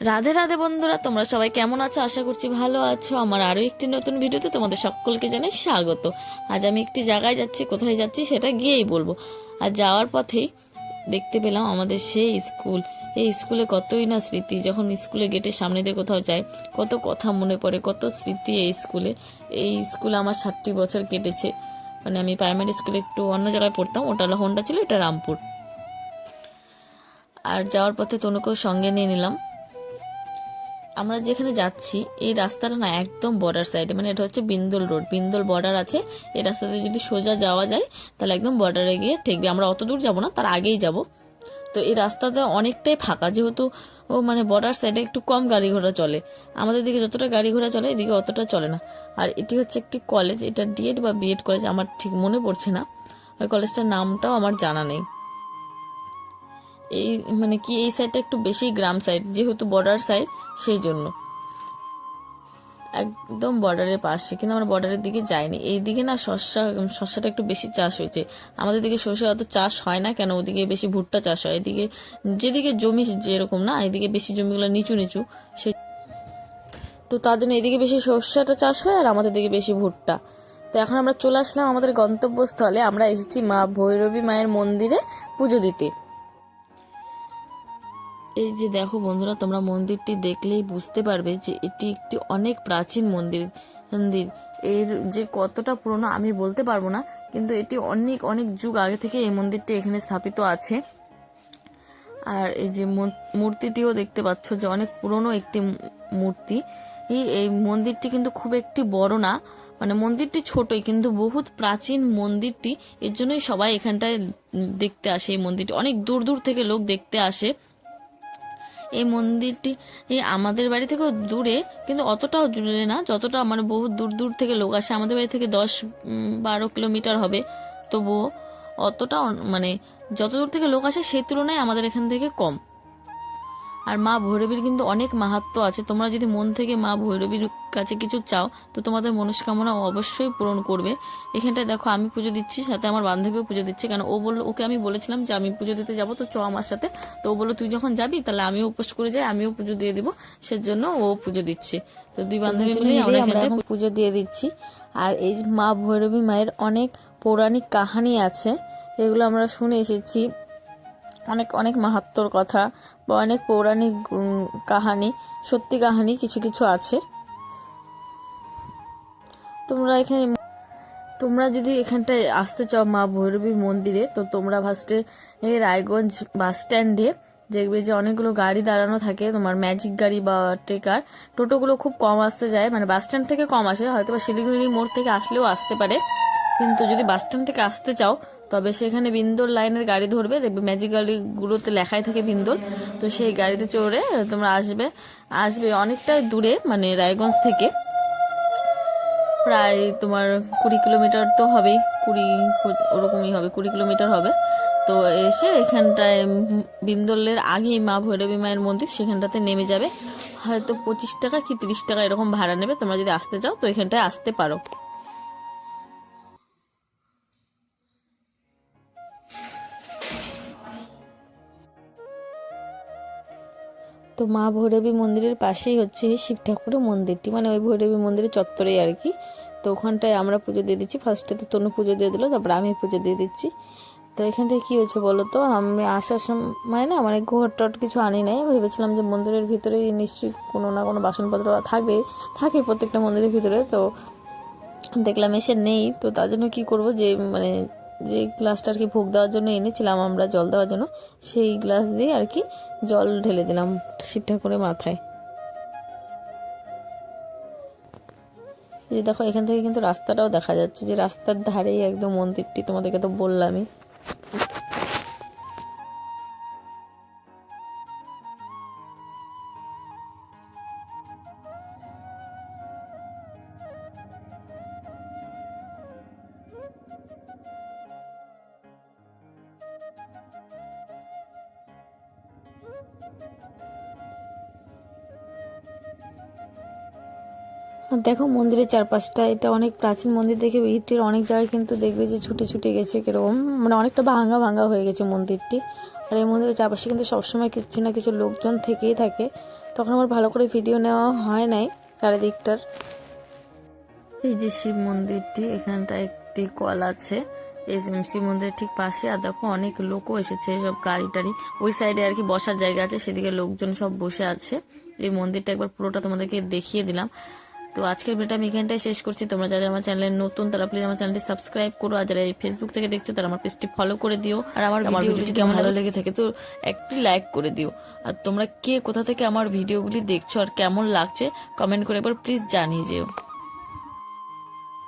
রাধে রাধে বন্ধুরা, তোমরা সবাই কেমন আছো? আশা করছি ভালো আছো। আমার আরও একটি নতুন ভিডিওতে তোমাদের সকলকে জানাই স্বাগত। আজ আমি একটি জায়গায় যাচ্ছি, কোথায় যাচ্ছি সেটা গিয়েই বলব। আর যাওয়ার পথেই দেখতে পেলাম আমাদের সেই স্কুল। এই স্কুলে কতই না স্মৃতি, যখন স্কুলে গেটের সামনে দিয়ে কোথাও যাই কত কথা মনে পড়ে, কত স্মৃতি এই স্কুলে। এই স্কুলে আমার ষাটটি বছর কেটেছে। মানে আমি প্রাইমারি স্কুলে একটু অন্য জায়গায় পড়তাম, ওটা হোন্ডা ছিল, এটা রামপুর। আর যাওয়ার পথে তনুকেও সঙ্গে নিয়ে নিলাম। আমরা যেখানে যাচ্ছি, এই রাস্তাটা না একদম বর্ডার সাইডে মানে এটা হচ্ছে বিন্দল রোড বিন্দল বর্ডার আছে। এই রাস্তাতে যদি সোজা যাওয়া যায়, তাহলে একদম বর্ডারে গিয়ে ঠেকবে। আমরা অত দূর যাব না, তার আগেই যাব। তো এই রাস্তাটা অনেকটাই ফাঁকা, যেহেতু, ও মানে বর্ডার সাইডে একটু কম গাড়ি ঘোড়া চলে। আমাদের দিকে যতটা গাড়ি ঘোড়া চলে, এদিকে অতটা চলে না। আর এটি হচ্ছে একটি কলেজ এটা ডিএড বা বিএড কলেজ আমার ঠিক মনে পড়ছে না। ওই কলেজটার নামটাও আমার জানা নেই। এই মানে কি এই সাইডটা একটু বেশি গ্রাম সাইড যেহেতু বর্ডার সাইড সেই জন্য। একদম বর্ডারের পাশে, কিন্তু আমরা বর্ডারের দিকে যাইনি। এই দিকে না শস্যা শস্যাটা একটু বেশি চাষ হয়েছে। আমাদের দিকে সর্ষে অত চাষ হয় না, কেন ওদিকে বেশি ভুট্টা চাষ হয়। এদিকে যেদিকে জমি যেরকম না, এদিকে বেশি জমিগুলো নিচু নিচু সেই তো তার জন্য এদিকে বেশি সর্ষেটা চাষ হয় আর আমাদের দিকে বেশি ভুট্টা। তো এখন আমরা চলে আসলাম আমাদের গন্তব্যস্থলে। আমরা এসেছি মা ভৈরবী মায়ের মন্দিরে পুজো দিতে। এই যে দেখো বন্ধুরা, তোমরা মন্দিরটি দেখলেই বুঝতে পারবে যে এটি একটি অনেক প্রাচীন মন্দির মন্দির। এর যে কতটা পুরনো আমি বলতে পারব না, কিন্তু এটি অনেক অনেক যুগ আগে থেকে এই মন্দিরটি এখানে স্থাপিত আছে। আর এই যে মূর্তিটিও দেখতে পাচ্ছ যে অনেক পুরনো একটি মূর্তি। এই মন্দিরটি কিন্তু খুব একটি বড় না মানে মন্দিরটি ছোটই, কিন্তু বহুত প্রাচীন মন্দিরটি। এর জন্যই সবাই এখানটায় দেখতে আসে এই মন্দিরটি। অনেক দূর দূর থেকে লোক দেখতে আসে। এই মন্দিরটি আমাদের বাড়ি থেকেও দূরে, কিন্তু অতটাও দূরে না, যতটা মানে বহু দূর দূর থেকে লোক আসে। আমাদের বাড়ি থেকে দশ বারো কিলোমিটার হবে। তবুও অতটা মানে যত দূর থেকে লোক আসে, সেই তুলনায় আমাদের এখান থেকে কম। আর মা ভৈরবীর কিন্তু অনেক মাহাত্ম্য আছে। তোমরা যদি মন থেকে মা ভৈরবীর কাছে কিছু চাও তো তোমাদের মনস্কামনা অবশ্যই পূরণ করবে। এখানটায় দেখো আমি পুজো দিচ্ছি সাথে আমার বান্ধবীও পুজো দিচ্ছে। কেন ও বলল ওকে আমি বলেছিলাম যে আমি পুজো দিতে যাব তো চ আমার সাথে। তো ও বলল তুই যখন যাবি তাহলে আমিও উপোস করে যাই আমিও পুজো দিয়ে দিব। সেজন্য ও পুজো দিচ্ছে। তো দুই বান্ধবী মিলে আমরা এখানটায় পুজো দিয়ে দিচ্ছি। আর এই মা ভৈরবী মায়ের অনেক পৌরাণিক কাহানি আছে এগুলো আমরা শুনে এসেছি। অনেক অনেক মাহাত্মর কথা বা অনেক পৌরাণিক কাহানি, সত্যি কাহানি কিছু কিছু আছে। তোমরা এখানে, তোমরা যদি এখানটায় আসতে চাও মা ভৈরবীর মন্দিরে, তো তোমরা ফার্স্টে রায়গঞ্জ বাস স্ট্যান্ডে দেখবে যে অনেকগুলো গাড়ি দাঁড়ানো থাকে, তোমার ম্যাজিক গাড়ি বা ট্রেকার। টোটোগুলো খুব কম আসতে যায় মানে বাস স্ট্যান্ড থেকে কম আসে হয়তো বা শিলিগুড়ি মোড় থেকে আসলেও আসতে পারে। কিন্তু যদি বাস স্ট্যান্ড থেকে আসতে চাও তবে সেখানে বিন্দোল লাইনের গাড়ি ধরবে, দেখবে ম্যাজিক গাড়িগুলোতে লেখাই থাকে বিন্দোল তো সেই গাড়িতে চড়ে তোমরা আসবে। আসবে অনেকটাই দূরে মানে রায়গঞ্জ থেকে। প্রায় তোমার কুড়ি কিলোমিটার তো হবেই, কুড়ি ওরকমই হবে, কুড়ি কিলোমিটার হবে। তো এসে এখানটায় বিন্দলের আগেই মা ভৈরবী মায়ের মন্দির, সেখানটাতে নেমে যাবে। হয়তো পঁচিশ টাকা কি তিরিশ টাকা এরকম ভাড়া নেবে, তোমরা যদি আসতে চাও, তো এখানটায় আসতে পারো। তো মা ভৈরবী মন্দিরের পাশেই হচ্ছে শিব ঠাকুরের মন্দিরটি মানে ওই ভৈরবী মন্দিরের চত্বরেই আর কি। তো ওখানটায় আমরা পুজো দিয়ে দিচ্ছি। ফার্স্টে তো তনু পুজো দিয়ে দিল, তারপর আমি পুজো দিয়ে দিচ্ছি। তো এখানটায় কী হয়েছে বলো তো? আমি আসার সময় না মানে ঘর টট কিছু আনি নাই। ভেবেছিলাম যে মন্দিরের ভিতরে নিশ্চয়ই কোনো না কোনো বাসনপত্র থাকবে, থাকে প্রত্যেকটা মন্দিরের ভিতরে। তো দেখলাম এসে নেই, তো তার জন্য কী করব যে মানে যে গ্লাসটা আর কি ভোগ দেওয়ার জন্য এনেছিলাম, আমরা জল দেওয়ার জন্য, সেই গ্লাস দিয়ে আর কি জল ঢেলে দিলাম শিব ঠাকুরের মাথায়। যে দেখো, এখান থেকে কিন্তু রাস্তাটাও দেখা যাচ্ছে যে রাস্তার ধারেই একদম মন্দিরটি, তোমাদেরকে তো বললামই। দেখো মন্দিরের চারপাশটা, এটা অনেক প্রাচীন মন্দির দেখে ইটের অনেক জায়গায় কিন্তু দেখবে যে ছুটে ছুটে গেছে কীরকম। মানে অনেকটা ভাঙা ভাঙা হয়ে গেছে মন্দিরটি। আর এই মন্দিরের চারপাশে কিন্তু সবসময় কিছু না কিছু লোকজন থেকেই থাকে। তখন আমার ভালো করে ভিডিও নেওয়া হয় নাই চারিদিকটার। এই যে শিব মন্দিরটি, এখানটা একটি কল আছে। এই শিব মন্দিরের ঠিক পাশে, আর দেখো অনেক লোকও এসেছে, সব গাড়ি টাড়ি। ওই সাইডে আর কি বসার জায়গা আছে, সেদিকে লোকজন সব বসে আছে। এই মন্দিরটা একবার পুরোটা তোমাদেরকে দেখিয়ে দিলাম। তো আজকের ভিডিওটা আমি এখানটাই শেষ করছি। তোমরা যারা আমার চ্যানেলে নতুন তারা প্লিজ আমার চ্যানেলটি সাবস্ক্রাইব করো। আর যারা এই ফেসবুক থেকে দেখছ তারা আমার পেজটি ফলো করে দিও। আর আমার ভিডিওগুলি কেমন ভালো লেগে থাকে তো একটি লাইক করে দিও। আর তোমরা কে কোথা থেকে আমার ভিডিওগুলি দেখছ আর কেমন লাগছে কমেন্ট করে একবার প্লিজ জানিয়ে যেও।